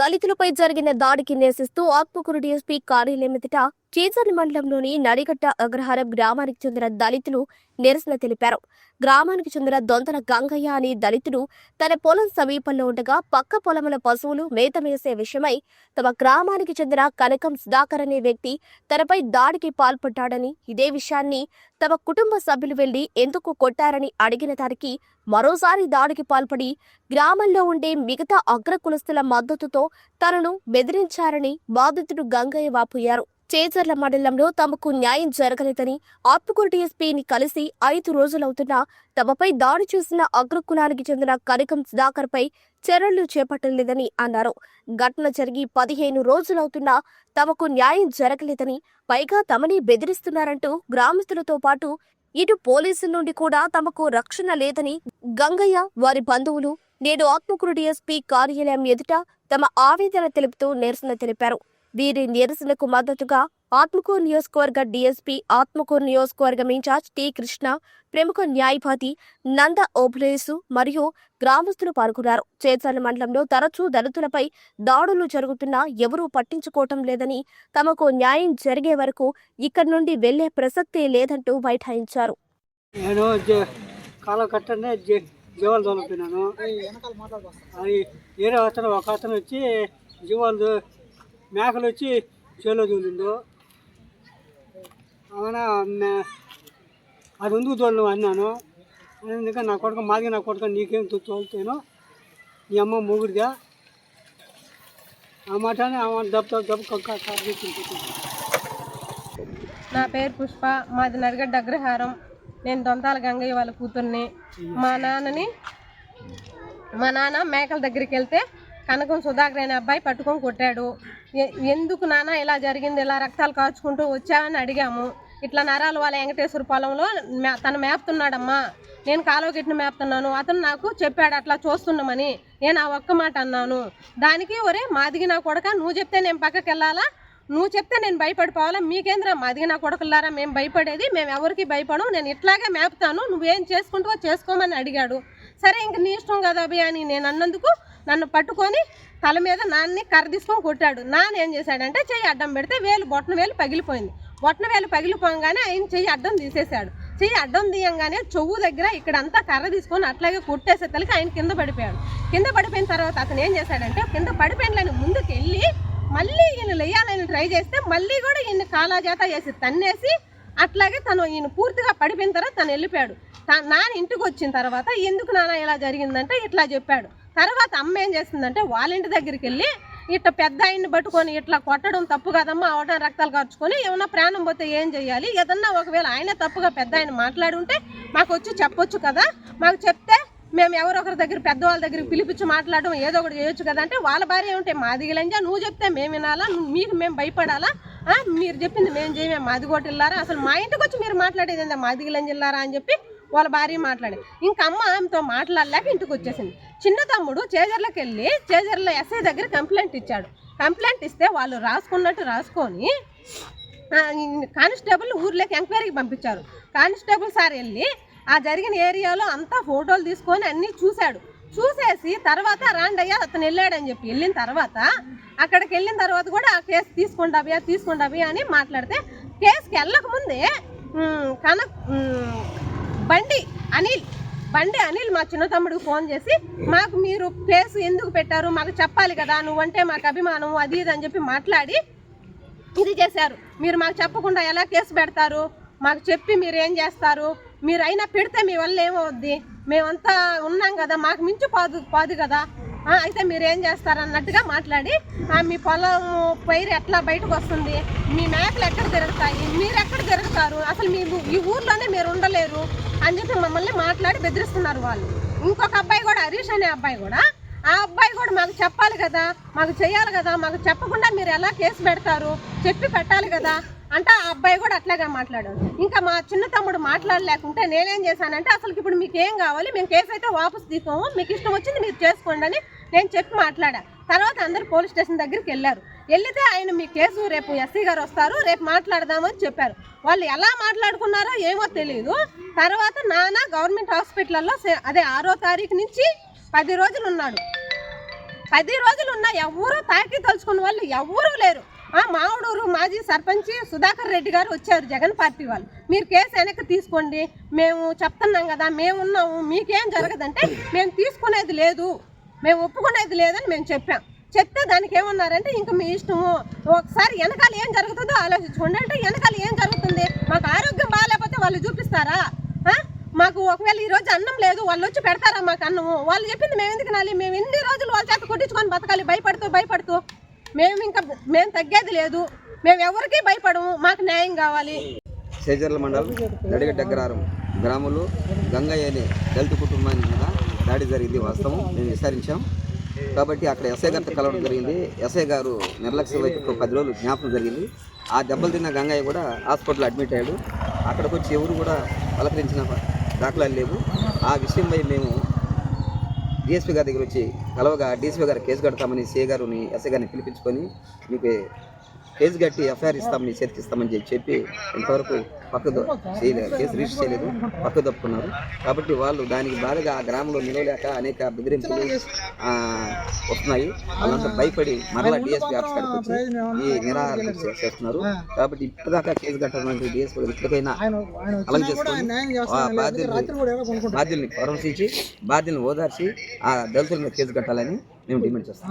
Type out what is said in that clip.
దళితులపై జరిగిన దాడికి నిరసిస్తూ ఆత్మకూరు డీఎస్పీ కార్యాలయం ఎదుట చేచర్ల మండలంలోని నడిగట్ట అగ్రహారం గ్రామానికి చెందిన దళితులు నిరసన తెలిపారు. గ్రామానికి చెందిన దొంతల గంగయ్య అనే దళితుడు తన పొలం సమీపంలో ఉండగా పక్క పొలముల పశువులు మేత వేసే విషయమై తమ గ్రామానికి చెందిన కనకం సుధాకర్ అనే వ్యక్తి తనపై దాడికి పాల్పడ్డాడని ఇదే విషయాన్ని తమ కుటుంబ సభ్యులు వెళ్ళి ఎందుకు కొట్టారని అడిగిన దానికి మరోసారి దాడికి పాల్పడి గ్రామంలో ఉండే మిగతా అగ్ర కులస్తుల మద్దతుతో తనను బెదిరించారని బాధితుడు గంగయ్య వాపోయారు. చేజర్ల మండలంలో తమకు న్యాయం జరగలేదని ఆత్మకూరు డీఎస్పీని కలిసి ఐదు రోజులవుతున్నా తమపై దాడి చేసిన అగ్రకులానికి చెందిన కనకం సుధాకర్ పై చర్యలు చేపట్టలేదని అన్నారు. ఘటన జరిగి పదిహేను రోజులవుతున్నా తమకు న్యాయం జరగలేదని పైగా తమని బెదిరిస్తున్నారంటూ గ్రామస్తులతో పాటు ఇటు పోలీసుల నుండి కూడా తమకు రక్షణ లేదని గంగయ్య వారి బంధువులు నేడు ఆత్మకూరు డీఎస్పీ కార్యాలయం ఎదుట తమ ఆవేదన తెలుపుతూ నిరసన తెలిపారు. వీరి నిరసనకు మద్దతుగా ఆత్మకూరు నియోజకవర్గ డీఎస్పీ ఆత్మకూరు నియోజకవర్గం ఇన్ఛార్జ్ టి కృష్ణ ప్రముఖ న్యాయవాది నంద ఓబ్లేసు మరియు గ్రామస్తులు పాల్గొన్నారు. చేర్చాల మండలంలో తరచూ దళితులపై దాడులు జరుగుతున్నా ఎవరూ పట్టించుకోవటం లేదని తమకు న్యాయం జరిగే వరకు ఇక్కడి నుండి వెళ్ళే ప్రసక్తే లేదంటూ బైఠాయించారు జీవాలు అది వేరే అతను ఒక అతను వచ్చి జీవాలు మేకలు వచ్చి చేలో తోలిండు. అవునా? అది ఎందుకు తోలను అన్నాను. ఎందుకంటే నా కొడుకు మాది నా కొడుకు నీకేం తో- తోలుతాను నీ అమ్మ మొగుడిదా? ఆ మాట అని దెబ్బ దెబ్బ నా పేరు పుష్ప. మాది నడిగడ్డ అగ్రహారం. నేను దొంతాల గంగయ్య వాళ్ళ కూతుర్ని. మా నాన్నని మా నాన్న మేకల దగ్గరికి వెళ్తే కనకం సుధాకర్ అనే అబ్బాయి పట్టుకొని కొట్టాడు. ఎందుకు నాన్న ఇలా జరిగింది? ఇలా రక్తాలు కాచుకుంటూ వచ్చావని అడిగాము. ఇట్లా నరాలు వాళ్ళ వెంకటేశ్వర పొలంలో తను మేపుతున్నాడమ్మా నేను కాలువ గిట్టిన మేపుతున్నాను అతను నాకు చెప్పాడు అట్లా చూస్తున్నామని. నేను ఆ ఒక్క మాట అన్నాను. దానికి ఒరే మాదిగి నా కొడక నువ్వు చెప్తే నేను పక్కకి వెళ్ళాలా నువ్వు చెప్తే నేను భయపడిపోవాలా? మీకేంద్రా మాదిగి నా కొడుకులారా మేము భయపడేది మేము ఎవరికి భయపడం నేను ఇట్లాగే మేపుతాను నువ్వేం చేసుకుంటావో చేసుకోమని అడిగాడు. సరే ఇంక నీ ఇష్టం కదా అభి అని నేను అన్నందుకు నన్ను పట్టుకొని తల మీద నాన్ని కర్ర తీసుకొని కొట్టాడు. నాన్న ఏం చేశాడంటే చెయ్యి అడ్డం పెడితే వేలు బొట్టన వేలు పగిలిపోయింది. బొట్టన వేలు పగిలిపోగానే ఆయన చెయ్యి అడ్డం తీసేశాడు. చెయ్యి అడ్డం తీయంగానే చెవు దగ్గర ఇక్కడంతా కర్ర తీసుకొని అట్లాగే కొట్టేసే తలకి ఆయన కింద పడిపోయాడు. కింద పడిపోయిన తర్వాత అతను ఏం చేశాడంటే కింద పడిపోయిన ముందుకు వెళ్ళి మళ్ళీ ఈయన లేయాలని ట్రై చేస్తే మళ్ళీ కూడా ఈయన కాలాజాత చేసి వేసి తన్నేసి అట్లాగే తను ఈయన పూర్తిగా పడిపోయిన తర్వాత తను వెళ్ళిపోయాడు. నాన్న ఇంటికి వచ్చిన తర్వాత ఎందుకు నాన్న ఇలా జరిగిందంటే ఇట్లా చెప్పాడు. తర్వాత అమ్మ ఏం చేస్తుందంటే వాళ్ళ ఇంటి దగ్గరికి వెళ్ళి ఇట్లా పెద్ద ఆయన్ని పట్టుకొని ఇట్లా కొట్టడం తప్పు కదమ్మా అవడం రక్తాలు ఖర్చుకొని ఏమన్నా ప్రాణం పోతే ఏం చేయాలి ఏదన్నా ఒకవేళ ఆయనే తప్పుగా పెద్ద ఆయన మాట్లాడి ఉంటే మాకు వచ్చి చెప్పొచ్చు కదా? మాకు చెప్తే మేము ఎవరో ఒకరి దగ్గర పెద్దవాళ్ళ దగ్గర పిలిపించి మాట్లాడడం ఏదో ఒకటి చేయొచ్చు కదా? అంటే వాళ్ళ భార్య ఉంటే మాది గిలంజా నువ్వు చెప్తే మేము వినాలా? మీకు మేము భయపడాలా? మీరు చెప్పింది మేము చేయమే మాది కొట్టిల్లారా అసలు మా ఇంటికి వచ్చి మీరు మాట్లాడేది ఏందా? మాది గిలంజిల్లారా అని చెప్పి వాళ్ళ భార్య మాట్లాడి. ఇంకా అమ్మ ఆమెతో మాట్లాడలేక ఇంటికి వచ్చేసింది. చిన్న తమ్ముడు చేజర్లకు వెళ్ళి చేజర్ల ఎస్ఐ దగ్గర కంప్లైంట్ ఇచ్చాడు. కంప్లైంట్ ఇస్తే వాళ్ళు రాసుకున్నట్టు రాసుకొని కానిస్టేబుల్ ఊర్లోకి ఎంక్వైరీకి పంపించారు. కానిస్టేబుల్ సార్ వెళ్ళి ఆ జరిగిన ఏరియాలో అంతా ఫోటోలు తీసుకొని అన్నీ చూశాడు. చూసేసి తర్వాత రాండయ్య అతను వెళ్ళాడని చెప్పి వెళ్ళిన తర్వాత అక్కడికి వెళ్ళిన తర్వాత కూడా ఆ కేసు తీసుకుంటాబియా తీసుకుంటాబియా అని మాట్లాడితే కేసుకి వెళ్ళకముందే కన బండి అనిల్ బండి అనిల్ మా చిన్న తమ్ముడికి ఫోన్ చేసి మాకు మీరు ప్లేస్ ఎందుకు పెట్టారు? మాకు చెప్పాలి కదా నువ్వంటే మాకు అభిమానం అది ఇది అని చెప్పి మాట్లాడి ఇది చేశారు. మీరు మాకు చెప్పకుండా ఎలా కేసు పెడతారు? మాకు చెప్పి మీరు ఏం చేస్తారు? మీరు అయినా పెడితే మీ వల్ల ఏమవుద్ది? మేమంతా ఉన్నాం కదా మాకు మించి పాదు పాదు కదా. అయితే మీరు ఏం చేస్తారన్నట్టుగా మాట్లాడి ఆ, మీ పొలం పైరు ఎట్లా బయటకు వస్తుంది మీ మేకలు ఎక్కడ తిరుగుతాయి మీరు ఎక్కడ తిరుగుతారు అసలు మీ ఈ ఊర్లోనే మీరు ఉండలేరు అని చెప్పి మమ్మల్ని మాట్లాడి బెదిరిస్తున్నారు వాళ్ళు. ఇంకొక అబ్బాయి కూడా హరీష్ అనే అబ్బాయి కూడా ఆ అబ్బాయి కూడా మాకు చెప్పాలి కదా మాకు చేయాలి కదా మాకు చెప్పకుండా మీరు ఎలా కేసు పెడతారు చెప్పి పెట్టాలి కదా అంటే ఆ అబ్బాయి కూడా అట్లాగా మాట్లాడాడు. ఇంకా మా చిన్న తమ్ముడు మాట్లాడలేకుంటే నేనేం చేశానంటే అసలు ఇప్పుడు మీకు ఏం కావాలి మేము కేసు అయితే వాపసు తీసుకోము మీకు ఇష్టం వచ్చింది మీరు చేసుకోండి అని నేను చెప్పి మాట్లాడా. తర్వాత అందరు పోలీస్ స్టేషన్ దగ్గరికి వెళ్ళారు. వెళ్తే ఆయన మీ కేసు రేపు ఎస్సీ గారు వస్తారు రేపు మాట్లాడదామని చెప్పారు. వాళ్ళు ఎలా మాట్లాడుకున్నారో ఏమో తెలియదు తర్వాత నాన్న గవర్నమెంట్ హాస్పిటల్లో సే- అదే ఆరో తారీఖు నుంచి పది రోజులు ఉన్నాడు. పది రోజులు ఉన్న ఎవరూ తాకి తలుచుకున్న వాళ్ళు ఎవరూ లేరు. మామిడూరు మాజీ సర్పంచ్ సుధాకర్ రెడ్డి గారు వచ్చారు జగన్ పార్టీ వాళ్ళు. మీరు కేసు వెనక్కి తీసుకోండి. మేము చెప్తున్నాం కదా మేము ఉన్నాము మీకేం జరగదంటే మేము తీసుకునేది లేదు. మేము ఒప్పుకునేది లేదని మేము చెప్పాం. చెప్తే దానికి ఏమన్నారంటే ఇంకా మీ ఇష్టము. ఒకసారి వెనకాల ఏం జరుగుతుందో ఆలోచించుకోండి. అంటే వెనకాల ఏం జరుగుతుంది? మాకు ఆరోగ్యం బాగాలేకపోతే వాళ్ళు చూపిస్తారా? మాకు ఒకవేళ ఈ రోజు అన్నం లేదు వాళ్ళు వచ్చి పెడతారా మాకు అన్నము? వాళ్ళు చెప్పింది మేము ఎందుకు నాలి మేము ఎన్ని రోజులు వాళ్ళ చేత కొట్టించుకొని బతకాలి భయపడుతూ భయపడుతూ. మేము ఇంకా మేము తగ్గేది లేదు. మేము ఎవరికి భయపడము. మాకు న్యాయం కావాలి. చేజర్ల మండలం నడిగడ్డ అగ్రహారం గ్రామంలో గంగయ్య అనే దళిత కుటుంబానికి మీద దాడి జరిగింది వాస్తవం. మేము విచారించాం. కాబట్టి అక్కడ ఎస్ఐ గారితో కలవడం జరిగింది. ఎస్ఐ గారు నిర్లక్ష్య వైపు పది రోజులు జ్ఞాపకం జరిగింది. ఆ దెబ్బలు తిన్న గంగయ్య కూడా హాస్పిటల్ అడ్మిట్ అయ్యాడు. అక్కడికి వచ్చి ఎవరు కూడా పలకరించిన దాఖలాలు లేవు. ఆ విషయంపై మేము డిఎస్పీ గారి దగ్గర వచ్చి కలవగా డిఎస్పీ గారు కేసు కడతామని సీఏ గారిని ఎస్ఐ గారిని పిలిపించుకొని మీకు కేసు కట్టి ఎఫ్ఐఆర్ ఇస్తాం మీ చేతికి ఇస్తామని చెప్పి చెప్పి ఇంతవరకు పక్క చేయలేదు కేసు రిజిస్టర్ చేయలేదు పక్క తప్పుకున్నారు కాబట్టి వాళ్ళు దానికి బాధగా ఆ గ్రామంలో నిలవలేక అనేక బెదిరింపులు ఆ, వస్తున్నాయి. వాళ్ళంతా భయపడి మరలా డిఎస్పీ ఆఫీస్ కాడికి వచ్చి ఈ నిరాహారం చేస్తున్నారు. కాబట్టి ఇప్పటిదాకా కేసు కట్టాలంటే డిఎస్పీ ఇప్పటికైనా అలం చేసుకొని ఆ బాధ్యుల్ని బాధ్యుల్ని పరామర్శించి బాధ్యుల్ని ఓదార్చి ఆ దళితుల మీద కేసు కట్టాలని మేము డిమాండ్ చేస్తాం